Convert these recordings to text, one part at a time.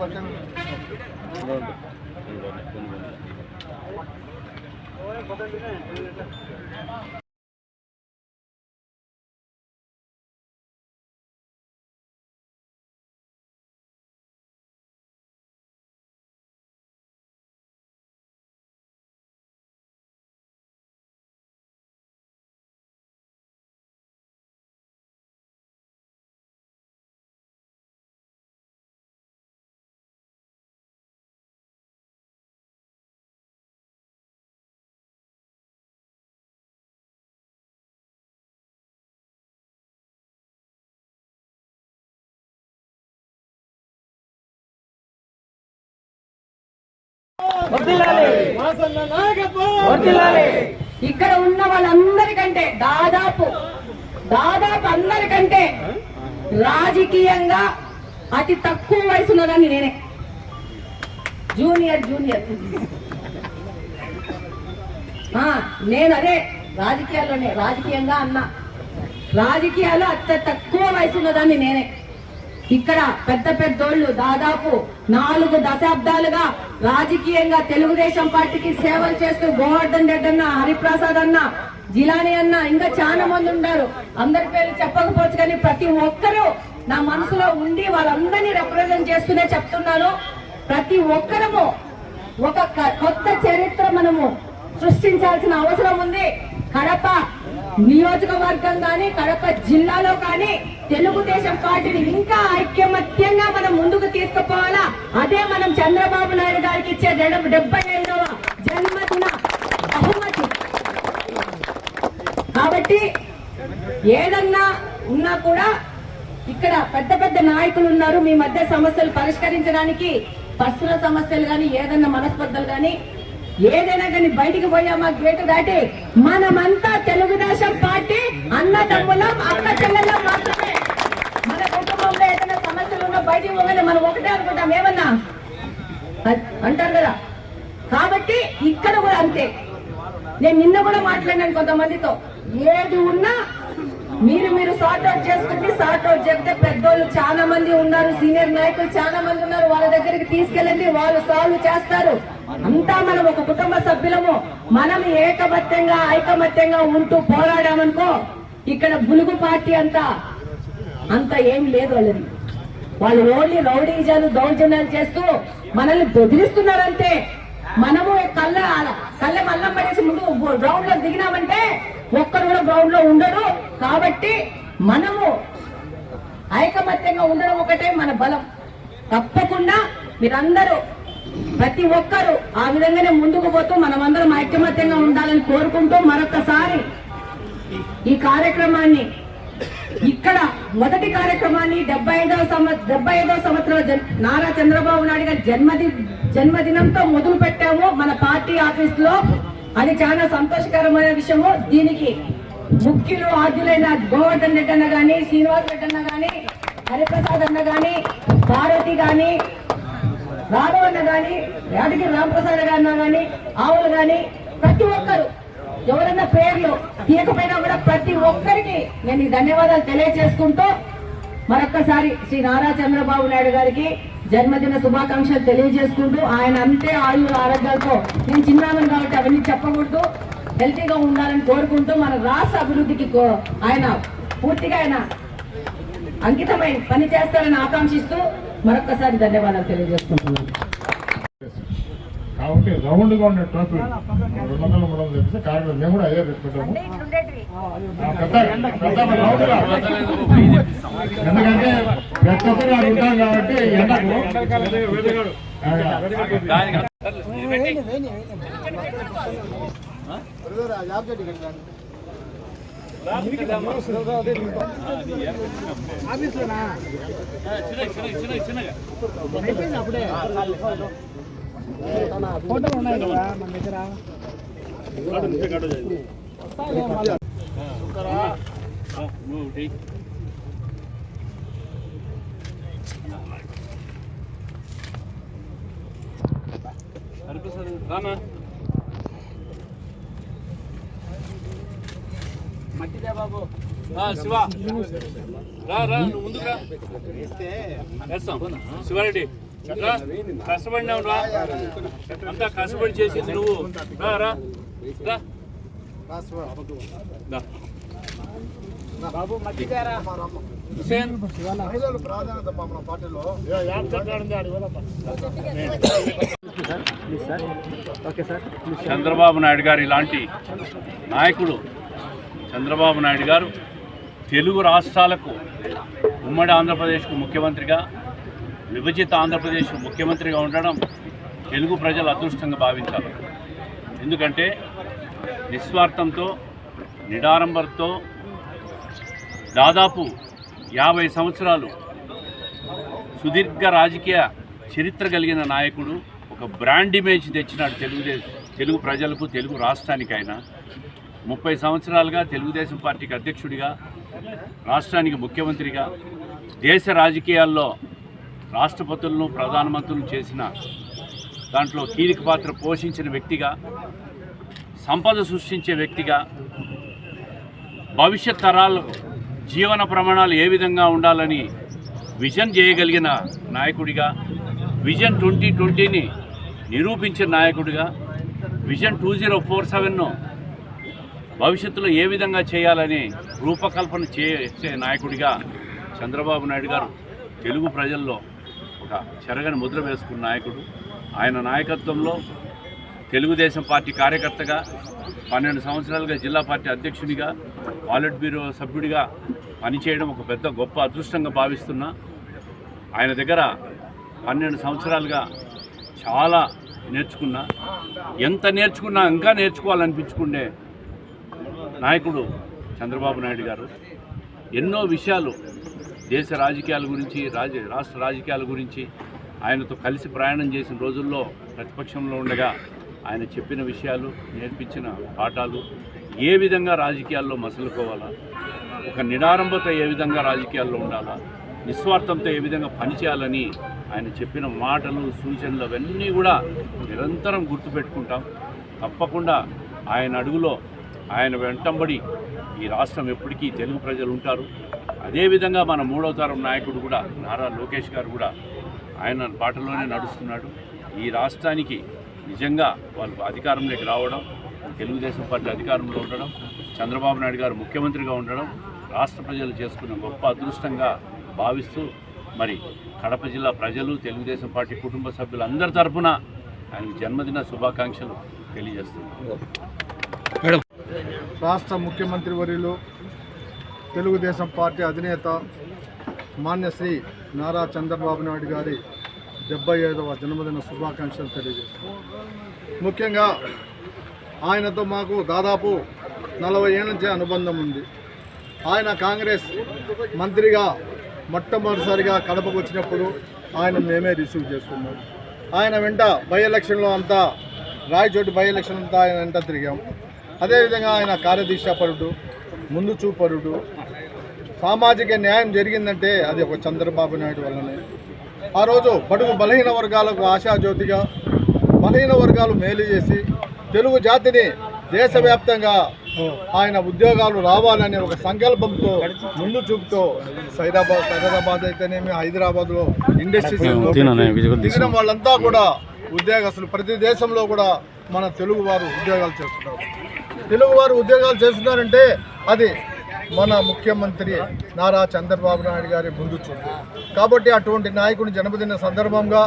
పక్కన ఇక్కడ ఉన్న వాళ్ళందరికంటే దాదాపు దాదాపు అందరికంటే రాజకీయంగా అతి తక్కువ వయసు ఉన్నదాన్ని నేనే. Junior junior. ఆ, నేను అదే రాజకీయాల్లోనే రాజకీయంగా అన్నా. రాజకీయాలు అత్య తక్కువ వయసు ఉన్నదాన్ని నేనే. ఇక్కడ పెద్ద పెద్దోళ్ళు దాదాపు నాలుగు దశాబ్దాలుగా రాజకీయంగా తెలుగుదేశం పార్టీకి సేవలు చేస్తూ గోవర్ధన్ రెడ్డి అన్న హరిప్రసాద్ అన్న జిలాని అన్న ఇంకా చాలా మంది ఉన్నారు. అందరి పేర్లు చెప్పకపోవచ్చు కానీ ప్రతి ఒక్కరూ నా మనసులో ఉండి వాళ్ళందరినీ రిప్రజెంట్ చేస్తూనే చెప్తున్నాను. ప్రతి ఒక్కరము ఒక క- కొత్త చరిత్ర మనము సృష్టించాల్సిన అవసరం ఉంది. కడప నియోజకవర్గం కానీ కడప జిల్లాలో కానీ తెలుగుదేశం పార్టీని ఇంకా ఐక్యమత్యంగా మనం ముందుకు తీసుకుపోవాలా? అదే మనం చంద్రబాబు నాయుడు గారికి ఇచ్చే డెడ- డెబ్బై ఐదవ జన్మదిన బహుమతి. కాబట్టి ఏదన్నా ఉన్నా కూడా ఇక్కడ పెద్ద పెద్ద నాయకులు ఉన్నారు. మీ మధ్య సమస్యలు పరిష్కరించడానికి బస్సుల సమస్యలు కానీ ఏదన్నా మనస్పర్ధలు కానీ ఏదైనా కానీ బయటికి పోయామా గేటు దాటి మనమంతా తెలుగుదేశం పార్టీ అన్నదమ్ములం అన్న చెల్లెళ్ళం మాత్రమే. మన కుటుంబంలో ఏదైనా సమస్యలు ఉన్నా బయటికి పోగానే మనం ఒకటే అనుకుంటాం. ఏమన్నా? అంటారు కదా. కాబట్టి ఇక్కడ కూడా అంతే. నేను నిన్న కూడా మాట్లాడినాను కొంతమందితో. ఏది ఉన్నా మీరు మీరు సార్ట్ అవుట్ చేసుకుంటే సార్ట్ అవుట్ చెప్తే పెద్దోళ్ళు చాలా మంది ఉన్నారు సీనియర్ నాయకులు చాలా మంది ఉన్నారు. వాళ్ళ దగ్గరికి తీసుకెళ్ళండి వాళ్ళు సాల్వ్ చేస్తారు. మనం ఒక కుటుంబ సభ్యులము మనం ఏకమత్యంగా ఐకమత్యంగా ఉంటూ పోరాడామనుకో ఇక్కడ బులుగు పార్టీ అంతా అంత ఏం లేదు వాళ్ళది. వాళ్ళు ఓన్లీ రౌడీజాలు దౌర్జన్యాలు చేస్తూ మనల్ని బెదిరిస్తున్నారంటే మనము కళ్ళ కళ్ళ మల్లం పడేసి ముందు గ్రౌండ్లో దిగినామంటే ఒక్కరు కూడా గ్రౌండ్లో ఉండడు. కాబట్టి మనము ఐకమత్యంగా ఉండడం ఒకటే మన బలం. తప్పకుండా మీరందరూ ప్రతి ఒక్కరూ ఆ విధంగానే ముందుకు పోతూ మనమందరం ఐకమత్యంగా ఉండాలని కోరుకుంటూ మరొకసారి ఈ కార్యక్రమాన్ని ఇక్కడ మొదటి కార్యక్రమాన్ని డెబ్బై ఐదవ సంవత్సరం డెబ్బై ఐదవ సంవత్సరం జన్- నారా చంద్రబాబు నాయుడు గారి జన్మది జన్మదినంతో మొదలు పెట్టాము. మన పార్టీ ఆఫీస్లో అది చాలా సంతోషకరమైన విషయము. దీనికి ముఖ్యులు ఆద్యులైన గోవర్ధన్ రెడ్డి అన్న గాని శ్రీనివాస్ రెడ్డి అన్న గాని హరిప్రసాద్ అన్న గాని పార్వతి గాని రాఘవన్న గాని యాదగిరి రామప్రసాద్ అన్న గాని ఆవులు గాని ప్రతి ఒక్కరు ఎవరన్నా పేర్లు తీయకపోయినా కూడా ప్రతి ఒక్కరికి నేను ధన్యవాదాలు తెలియజేసుకుంటూ మరొక్కసారి శ్రీ నారా చంద్రబాబు నాయుడు గారికి జన్మదిన శుభాకాంక్షలు తెలియజేసుకుంటూ ఆయన అంతే ఆయుర ఆరోగ్యాలతో నేను చిన్నాను కాబట్టి అవన్నీ చెప్పకూడదు. హెల్తీగా ఉండాలని కోరుకుంటూ మన రాష్ట్ర అభివృద్ధికి ఆయన పూర్తిగా ఆయన అంకితమై పని చేస్తారని ఆకాంక్షిస్తూ మరొక్కసారి ధన్యవాదాలు తెలియజేసుకుంటున్నాను. కాబట్టి రౌండ్గా ఉండే ట్రోఫీ రెండు వందల మూడు వందలు తెప్పిస్తే కార్యక్రమం మేము కూడా అదే పెట్టుకుంటాము ఆ, పెద్ద పెద్ద రౌండ్గా ఎందుకంటే ప్రతి ఒక్కరు అది ఉంటాం కాబట్టి ఎండకు. ఆ, రానా మట్టిదే బాబు ఆ, శివ. రా రా నువ్వు ముందుకు రా. వేస్తాం. శివారెడ్డి రా. కష్టపడినావు రా. అంతా కష్టపడి చేసింది నువ్వు. రా రా. రా. దా. హుసేన్ చంద్రబాబు నాయుడు గారు ఇలాంటి నాయకుడు చంద్రబాబు నాయుడు గారు తెలుగు రాష్ట్రాలకు ఉమ్మడి ఆంధ్రప్రదేశ్కు ముఖ్యమంత్రిగా విభజిత ఆంధ్రప్రదేశ్ ముఖ్యమంత్రిగా ఉండడం తెలుగు ప్రజలు అదృష్టంగా భావించాలి. ఎందుకంటే నిస్వార్థంతో నిడారంబర్తో దాదాపు యాభై సంవత్సరాలు సుదీర్ఘ రాజకీయ చరిత్ర కలిగిన నాయకుడు ఒక బ్రాండ్ ఇమేజ్ తెచ్చినాడు తెలుగు తెలుగు ప్రజలకు తెలుగు రాష్ట్రానికైనా. ముప్పై సంవత్సరాలుగా తెలుగుదేశం పార్టీకి అధ్యక్షుడిగా రాష్ట్రానికి ముఖ్యమంత్రిగా దేశ రాజకీయాల్లో రాష్ట్రపతులను ప్రధానమంత్రులను చేసిన దాంట్లో కీలక పాత్ర పోషించిన వ్యక్తిగా సంపద సృష్టించే వ్యక్తిగా భవిష్యత్ తరాలకు జీవన ప్రమాణాలు ఏ విధంగా ఉండాలని విజన్ చేయగలిగిన నాయకుడిగా విజన్ ట్వంటీ ట్వంటీని నిరూపించిన నాయకుడిగా విజన్ టూ జీరో ఫోర్ సెవెన్ను భవిష్యత్తులో ఏ విధంగా చేయాలని రూపకల్పన చేసే నాయకుడిగా చంద్రబాబు నాయుడు గారు తెలుగు ప్రజల్లో ఒక చెరగని ముద్ర వేసుకున్న నాయకుడు. ఆయన నాయకత్వంలో తెలుగుదేశం పార్టీ కార్యకర్తగా పన్నెండు సంవత్సరాలుగా జిల్లా పార్టీ అధ్యక్షుడిగా పాలిట్ బ్యూరో సభ్యుడిగా పనిచేయడం ఒక పెద్ద గొప్ప అదృష్టంగా భావిస్తున్నా. ఆయన దగ్గర పన్నెండు సంవత్సరాలుగా చాలా నేర్చుకున్నా. ఎంత నేర్చుకున్నా ఇంకా నేర్చుకోవాలనిపించుకునే నాయకుడు చంద్రబాబు నాయుడు గారు ఎన్నో విషయాలు దేశ రాజకీయాల గురించి రాజ రాష్ట్ర రాజకీయాల గురించి ఆయనతో కలిసి ప్రయాణం చేసిన రోజుల్లో ప్రతిపక్షంలో ఉండగా ఆయన చెప్పిన విషయాలు నేర్పించిన పాఠాలు ఏ విధంగా రాజకీయాల్లో మసలుకోవాలా? ఒక నిడారంభత ఏ విధంగా రాజకీయాల్లో ఉండాలా? నిస్వార్థంతో ఏ విధంగా పనిచేయాలని ఆయన చెప్పిన మాటలు సూచనలు అవన్నీ కూడా నిరంతరం గుర్తుపెట్టుకుంటాం. తప్పకుండా ఆయన అడుగులో ఆయన వెంటంబడి ఈ రాష్ట్రం ఎప్పటికీ తెలుగు ప్రజలు ఉంటారు. అదేవిధంగా మన మూడవ తరం నాయకుడు కూడా నారా లోకేష్ గారు కూడా ఆయన బాటలోనే నడుస్తున్నాడు. ఈ రాష్ట్రానికి నిజంగా వాళ్ళు అధికారంలోకి రావడం తెలుగుదేశం పార్టీ అధికారంలో ఉండడం చంద్రబాబు నాయుడు గారు ముఖ్యమంత్రిగా ఉండడం రాష్ట్ర ప్రజలు చేసుకున్న గొప్ప అదృష్టంగా భావిస్తూ మరి కడప జిల్లా ప్రజలు తెలుగుదేశం పార్టీ కుటుంబ సభ్యులందరి తరఫున ఆయనకు జన్మదిన శుభాకాంక్షలు తెలియజేస్తున్నారు రాష్ట్ర ముఖ్యమంత్రి వర్యులు తెలుగుదేశం పార్టీ అధినేత మాన్యశ్రీ నారా చంద్రబాబు నాయుడు గారి డెబ్బై ఐదవ జన్మదిన శుభాకాంక్షలు తెలియజేస్తాం ముఖ్యంగా ఆయనతో మాకు దాదాపు నలభై ఏళ్ళ నుంచే అనుబంధం ఉంది. ఆయన కాంగ్రెస్ మంత్రిగా మొట్టమొదటిసారిగా కడపకు వచ్చినప్పుడు ఆయన మేమే రిసీవ్ చేసుకున్నాం. ఆయన వెంట బై ఎలక్షన్లో అంతా రాయచోటి బై ఎలక్షన్ అంతా ఆయన వెంట తిరిగాం. అదేవిధంగా ఆయన కార్యదీక్షాపరుడు ముందు చూపరుడు. సామాజిక న్యాయం జరిగిందంటే అది ఒక చంద్రబాబు నాయుడు వల్లనే. ఆ రోజు బడుగు బలహీన వర్గాలకు ఆశాజ్యోతిగా బలహీన వర్గాలు మేలు చేసి తెలుగు జాతిని దేశవ్యాప్తంగా ఆయన ఉద్యోగాలు రావాలనే ఒక సంకల్పంతో ముందు చూపుతో సైదాబాద్ సైదాబాద్ అయితేనేమి హైదరాబాద్లో ఇండస్ట్రీస్ దిగిన వాళ్ళంతా కూడా ఉద్యోగస్తులు ప్రతి దేశంలో కూడా మన తెలుగు వారు ఉద్యోగాలు చేస్తున్నారు. తెలుగువారు ఉద్యోగాలు చేస్తున్నారంటే అది మన ముఖ్యమంత్రి నారా చంద్రబాబు నాయుడు గారి ముందు చూపు. కాబట్టి అటువంటి నాయకుని జన్మదిన సందర్భంగా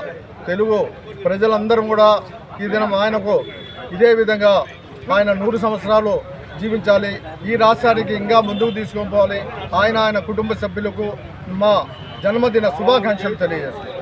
తెలుగు ప్రజలందరం కూడా ఈ దినం ఆయనకు ఇదే విధంగా ఆయన నూరు సంవత్సరాలు జీవించాలి. ఈ రాష్ట్రానికి ఇంకా ముందుకు తీసుకొని పోవాలి ఆయన ఆయన కుటుంబ సభ్యులకు మా జన్మదిన శుభాకాంక్షలు తెలియజేస్తాం.